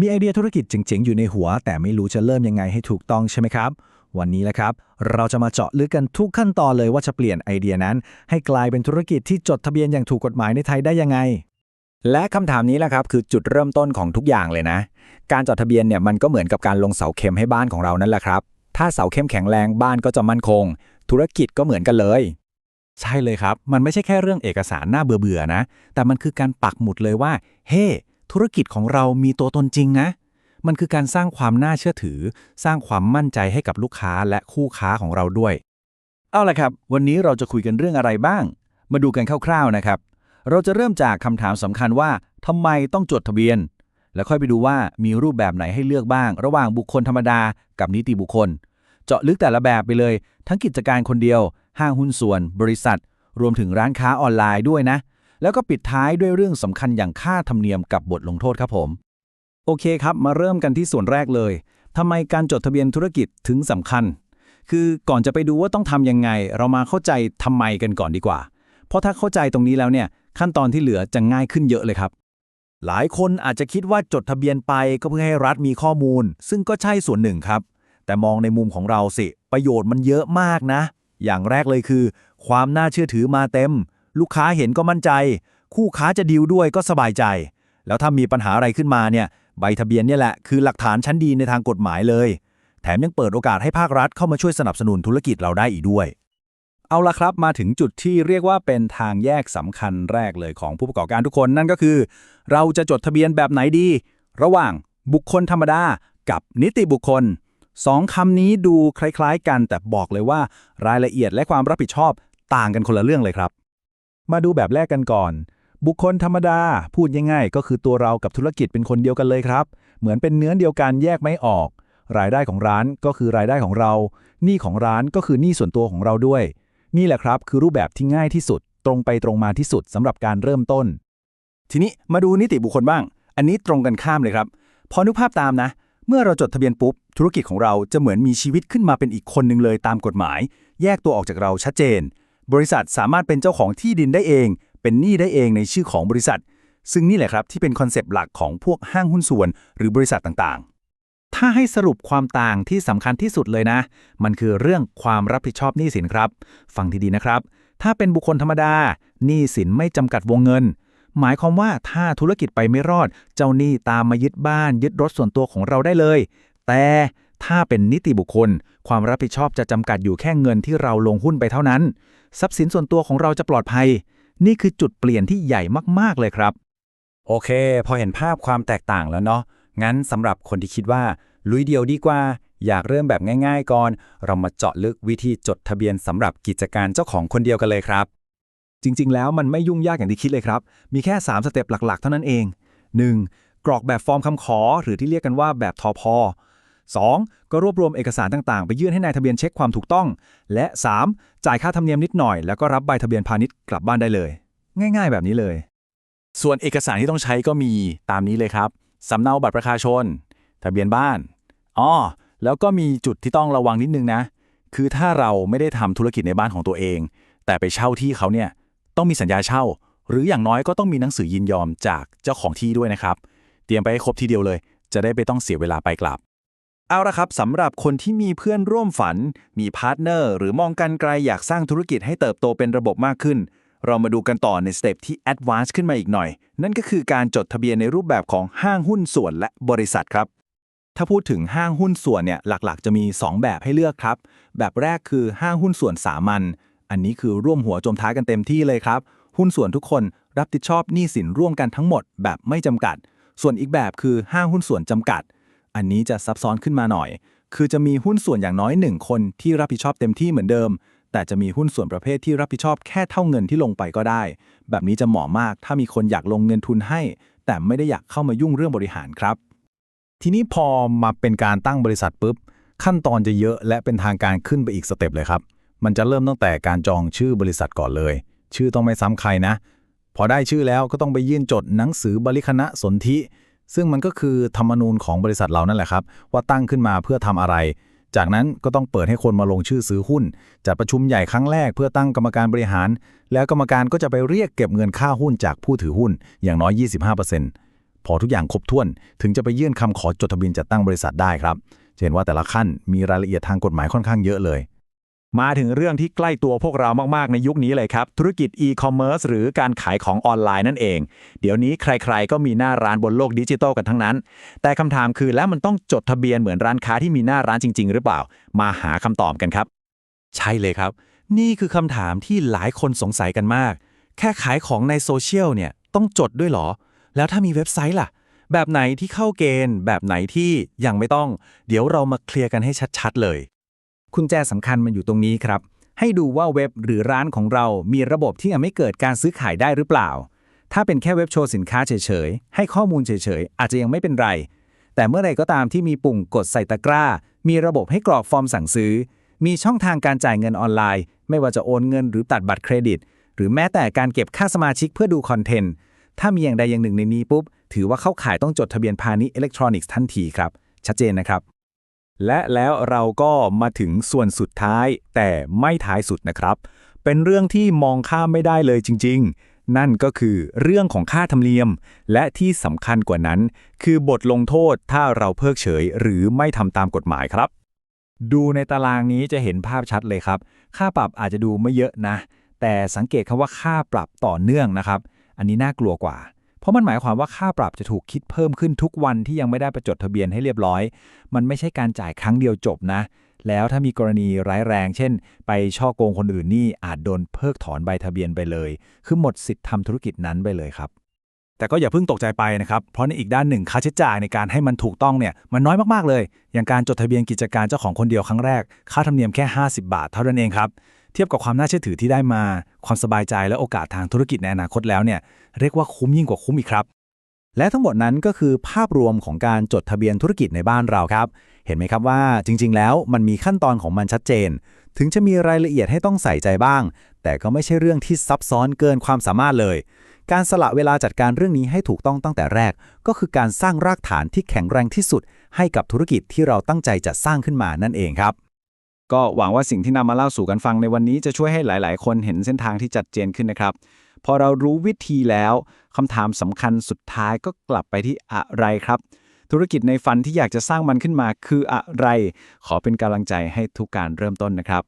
มีไอเดียธุรกิจเจ๋งๆ อยู่ในหัว แต่ไม่รู้จะเริ่มยังไงให้ถูกต้องใช่ไหมครับ วันนี้แหละครับ เราจะมาเจาะลึกกันทุกขั้นตอนเลยว่าจะเปลี่ยนไอเดียนั้น ให้กลายเป็นธุรกิจที่จดทะเบียนอย่างถูกกฎหมายในไทยได้ยังไง และคำถามนี้แหละครับคือจุดเริ่มต้นของทุกอย่างเลยนะ การจดทะเบียนเนี่ยมันก็เหมือนกับการลงเสาเข็มให้บ้านของเรานั่นแหละครับ ถ้าเสาเข็มแข็งแรงบ้านก็จะมั่นคง ธุรกิจก็เหมือนกันเลยใช่เลยครับ มันไม่ใช่แค่เรื่องเอกสารหน้าเบื่อๆนะ แต่มันคือการปักหมุดเลยว่า เฮ้ ธุรกิจของเรามีตัวตนจริงนะ มันคือการสร้างความน่าเชื่อถือ สร้างความมั่นใจให้กับลูกค้าและคู่ค้าของเราด้วย เอาละครับ วันนี้เราจะคุยกันเรื่องอะไรบ้าง มาดูกันคร่าวๆนะครับ เราจะเริ่มจากคำถามสำคัญว่าทำไมต้องจดทะเบียน แล้วค่อยไปดูว่ามีรูปแบบไหนให้เลือกบ้าง ระหว่างบุคคลธรรมดา กับนิติบุคคล เจาะลึกแต่ละแบบไปเลย ทั้งกิจการคนเดียว ห้างหุ้นส่วน บริษัท รวมถึงร้านค้าออนไลน์ด้วยนะ แล้วก็ปิดท้ายด้วยเรื่องสำคัญอย่างค่าธรรมเนียมกับบทลงโทษครับผม โอเคครับ มาเริ่มกันที่ส่วนแรกเลยทำไมการจดทะเบียนธุรกิจถึงสำคัญ คือก่อนจะไปดูว่าต้องทำยังไง เรามาเข้าใจทำไมกันก่อนดีกว่า เพราะถ้าเข้าใจตรงนี้แล้วเนี่ย ขั้นตอนที่เหลือจะง่ายขึ้นเยอะเลยครับ หลายคนอาจจะคิดว่าจดทะเบียนไปก็เพื่อให้รัฐมีข้อมูล ซึ่งก็ใช่ส่วนหนึ่งครับ แต่มองในมุมของเราสิ ประโยชน์มันเยอะมากนะ อย่างแรกเลยคือ ความน่าเชื่อถือมาเต็ม ลูกค้าเห็นก็มั่นใจ คู่ค้าจะดีลด้วยก็สบายใจ แล้วถ้ามีปัญหาอะไรขึ้นมาเนี่ยใบทะเบียนเนี่ยแหละคือหลักฐานชั้นดีในทางกฎหมายเลย แถมยังเปิดโอกาสให้ภาครัฐเข้ามาช่วยสนับสนุนธุรกิจเราได้อีกด้วย เอาละครับมาถึงจุดที่เรียกว่าเป็นทางแยกสำคัญแรกเลยของผู้ประกอบการทุกคนนั่นก็คือ เราจะจดทะเบียนแบบไหนดี ระหว่างบุคคลธรรมดากับนิติบุคคลสองคำนี้ดูคล้าย ๆ กันแต่บอกเลยว่ารายละเอียดและความรับผิดชอบต่างกันคนละเรื่องเลยครับ มาดูแบบแรกกันก่อน บุคคลธรรมดา พูดง่ายๆ ก็คือตัวเรากับธุรกิจเป็นคนเดียวกันเลยครับ เหมือนเป็นเนื้อเดียวกันแยกไม่ออก รายได้ของร้านก็คือรายได้ของเรา หนี้ของร้านก็คือหนี้ส่วนตัวของเราด้วย นี่แหละครับ คือรูปแบบที่ง่ายที่สุด ตรงไปตรงมาที่สุดสำหรับการเริ่มต้น ทีนี้มาดูนิติบุคคลบ้าง อันนี้ตรงกันข้ามเลยครับ พอนึกภาพตามนะ เมื่อเราจดทะเบียนปุ๊บ ธุรกิจของเราจะเหมือนมีชีวิตขึ้นมาเป็นอีกคนหนึ่งเลยตามกฎหมาย แยกตัวออกจากเราชัดเจน บริษัทสามารถเป็นเจ้าของที่ดินได้เอง เป็นหนี้ได้เองในชื่อของบริษัท ซึ่งนี่แหละครับที่เป็นคอนเซปต์หลักของพวกห้างหุ้นส่วน หรือบริษัทต่างๆ ถ้าให้สรุปความต่างที่สำคัญที่สุดเลยนะ มันคือเรื่องความรับผิดชอบหนี้สินครับ ฟังดีๆนะครับ ถ้าเป็นบุคคลธรรมดาหนี้สินไม่จำกัดวงเงิน หมายความว่าถ้าธุรกิจไปไม่รอด เจ้าหนี้ตามมายึดบ้าน ยึดรถส่วนตัวของเราได้เลย แต่ ถ้าเป็นนิติบุคคล ความรับผิดชอบจะจำกัดอยู่แค่เงินที่เราลงหุ้นไปเท่านั้น ทรัพย์สินส่วนตัวของเราจะปลอดภัย นี่คือจุดเปลี่ยนที่ใหญ่มาก ๆ เลยครับ โอเค พอเห็นภาพความแตกต่างแล้วเนาะงั้นสำหรับคนที่คิดว่า ลุยเดียวดีกว่า อยากเริ่มแบบง่าย ๆ ก่อน เรามาเจาะลึกวิธีจดทะเบียนสำหรับกิจการเจ้าของคนเดียวกันเลยครับ จริง ๆ แล้วมันไม่ยุ่งยากอย่างที่คิดเลยครับ มีแค่ 3 สเต็ปหลัก ๆ เท่านั้นเอง 1. กรอกแบบฟอร์มคำขอ หรือที่เรียกกันว่าแบบทอพอ 2. ก็รวบรวมเอกสารต่างๆ ไปยื่นให้นายทะเบียนเช็คความถูกต้อง และ 3. จ่ายค่าธรรมเนียมนิดหน่อย แล้วก็รับใบทะเบียนพาณิชย์กลับบ้านได้เลย ง่าย ๆ แบบนี้เลย ส่วนเอกสารที่ต้องใช้ก็มีตามนี้เลยครับสำเนาบัตรประชาชน ทะเบียนบ้านอ๋อแล้วก็มีจุดที่ต้องระวังนิดนึงนะ คือถ้าเราไม่ได้ทำธุรกิจในบ้านของตัวเอง แต่ไปเช่าที่เขาเนี่ยต้องมีสัญญาเช่า หรืออย่างน้อยก็ต้องมีหนังสือยินยอมจากเจ้าของที่ด้วยนะครับ เตรียมไปให้ครบทีเดียวเลย จะได้ไม่ต้องเสียเวลาไปกลับ เอาละครับสำหรับคนที่มีเพื่อนร่วมฝัน มีพาร์ทเนอร์ หรือมองกันไกลอยากสร้างธุรกิจให้เติบโตเป็นระบบมากขึ้น เรามาดูกันต่อในสเต็ปที่แอดวานซ์ขึ้นมาอีกหน่อย นั่นก็คือการจดทะเบียนในรูปแบบของห้างหุ้นส่วนและบริษัทครับ ถ้าพูดถึงห้างหุ้นส่วนเนี่ยหลักๆ จะมี 2 แบบให้เลือกครับ แบบแรกคือห้างหุ้นส่วนสามัญอันนี้คือร่วมหัวจมท้ายกันเต็มที่เลยครับ หุ้นส่วนทุกคนรับผิดชอบหนี้สินร่วมกันทั้งหมด แบบไม่จำกัด ส่วนอีกแบบคือห้างหุ้นส่วนจำกัด อันนี้จะซับซ้อนขึ้นมาหน่อย คือจะมีหุ้นส่วนอย่างน้อยหนึ่งคนที่รับผิดชอบเต็มที่เหมือนเดิม แต่จะมีหุ้นส่วนประเภทที่รับผิดชอบแค่เท่าเงินที่ลงไปก็ได้ แบบนี้จะเหมาะมากถ้ามีคนอยากลงเงินทุนให้ แต่ไม่ได้อยากเข้ามายุ่งเรื่องบริหารครับ ทีนี้พอมาเป็นการตั้งบริษัทปุ๊บขั้นตอนจะเยอะและเป็นทางการขึ้นไปอีกสเต็ปเลยครับ มันจะเริ่มตั้งแต่การจองชื่อบริษัทก่อนเลย ชื่อต้องไม่ซ้ำใครนะ พอได้ชื่อแล้วก็ต้องไปยื่นจดหนังสือบริคณะสนธิ ซึ่งมันก็คือธรรมนูญของบริษัทเรานั่นแหละครับ ว่าตั้งขึ้นมาเพื่อทำอะไร จากนั้นก็ต้องเปิดให้คนมาลงชื่อซื้อหุ้น จัดประชุมใหญ่ครั้งแรกเพื่อตั้งกรรมการบริหาร แล้วกรรมการก็จะไปเรียกเก็บเงินค่าหุ้นจากผู้ถือหุ้นอย่างน้อย 25%พพอทุกอย่างครบถ้วน ถึงจะไปยื่นคำขอจดทะเบียนจัดตั้งบริษัทได้ครับเห็นว่าแต่ละขั้นมีรายละเอียดทางกฎหมายค่อนข้างเยอะเลย มาถึงเรื่องที่ใกล้ตัวพวกเรามาก ๆ ในยุคนี้เลยครับ ธุรกิจอีคอมเมิร์ซหรือการขายของออนไลน์นั่นเอง เดี๋ยวนี้ใคร ๆ ก็มีหน้าร้านบนโลกดิจิทัลกันทั้งนั้น แต่คำถามคือแล้วมันต้องจดทะเบียนเหมือนร้านค้าที่มีหน้าร้านจริง ๆ หรือเปล่า มาหาคำตอบกันครับ ใช่เลยครับ นี่คือคำถามที่หลายคนสงสัยกันมาก แค่ขายของในโซเชียลเนี่ยต้องจดด้วยเหรอ แล้วถ้ามีเว็บไซต์ล่ะ แบบไหนที่เข้าเกณฑ์ แบบไหนที่ยังไม่ต้อง เดี๋ยวเรามาเคลียร์กันให้ชัด ๆ เลย คุณแจสำคัญมันอยู่ตรงนี้ครับ ให้ดูว่าเว็บหรือร้านของเรามีระบบที่ยังไม่เกิดการซื้อขายได้หรือเปล่า ถ้าเป็นแค่เว็บโชว์สินค้าเฉยๆ ให้ข้อมูลเฉยๆ อาจจะยังไม่เป็นไร แต่เมื่อใดก็ตามที่มีปุ่มกดใส่ตะกร้า มีระบบให้กรอกฟอร์มสั่งซื้อ มีช่องทางการจ่ายเงินออนไลน์ ไม่ว่าจะโอนเงินหรือตัดบัตรเครดิต หรือแม้แต่การเก็บค่าสมาชิกเพื่อดูคอนเทนต์ ถ้ามีอย่างใดอย่างหนึ่งในนี้ปุ๊บ ถือว่าเข้าข่ายต้องจดทะเบียนพาณิชย์อิเล็กทรอนิกส์ทันทีครับ ชัดเจนนะครับ และแล้วเราก็มาถึงส่วนสุดท้าย แต่ไม่ท้ายสุดนะครับ เป็นเรื่องที่มองข้ามไม่ได้เลยจริง ๆ นั่นก็คือเรื่องของค่าธรรมเนียม และที่สำคัญกว่านั้น คือบทลงโทษถ้าเราเพิกเฉย หรือไม่ทำตามกฎหมายครับ ดูในตารางนี้จะเห็นภาพชัดเลยครับ ค่าปรับอาจจะดูไม่เยอะนะ แต่สังเกตคำว่าค่าปรับต่อเนื่องนะครับ อันนี้น่ากลัวกว่า เพราะมันหมายความว่าค่าปรับจะถูกคิดเพิ่มขึ้นทุกวันที่ยังไม่ได้ประจดทะเบียนให้เรียบร้อย มันไม่ใช่การจ่ายครั้งเดียวจบนะ แล้วถ้ามีกรณีร้ายแรง เช่น ไปช่อโกงคนอื่นนี่อาจโดนเพิกถอนใบทะเบียนไปเลย คือหมดสิทธิ์ทำธุรกิจนั้นไปเลยครับ แต่ก็อย่าเพิ่งตกใจไปนะครับ เพราะในอีกด้านหนึ่งค่าใช้จ่ายในการให้มันถูกต้องเนี่ยมันน้อยมากๆเลย อย่างการจดทะเบียนกิจการเจ้าของคนเดียวครั้งแรก ค่าธรรมเนียมแค่ 50 บาทเท่านั้นเองครับ เทียบกับความน่าเชื่อถือที่ได้มา ความสบายใจและโอกาสทางธุรกิจในอนาคตแล้วเนี่ยเรียกว่าคุ้มยิ่งกว่าคุ้มอีกครับ และทั้งหมดนั้นก็คือภาพรวมของการจดทะเบียนธุรกิจในบ้านเราครับ เห็นไหมครับว่าจริง ๆ แล้วมันมีขั้นตอนของมันชัดเจน ถึงจะมีรายละเอียดให้ต้องใส่ใจบ้าง แต่ก็ไม่ใช่เรื่องที่ซับซ้อนเกินความสามารถเลย การสละเวลาจัดการเรื่องนี้ให้ถูกต้องตั้งแต่แรก ก็คือการสร้างรากฐานที่แข็งแรงที่สุด ให้กับธุรกิจที่เราตั้งใจจะสร้างขึ้นมานั่นเองครับ ก็หวังว่าสิ่งที่นำมาเล่าสู่กันฟังในวันนี้จะช่วยให้หลาย ๆ คนเห็นเส้นทางที่ชัดเจนขึ้นนะครับ พอเรารู้วิธีแล้วคำถามสำคัญสุดท้ายก็กลับไปที่อะไรครับ ธุรกิจในฝันที่อยากจะสร้างมันขึ้นมาคืออะไร ขอเป็นกำลังใจให้ทุกการเริ่มต้นนะครับ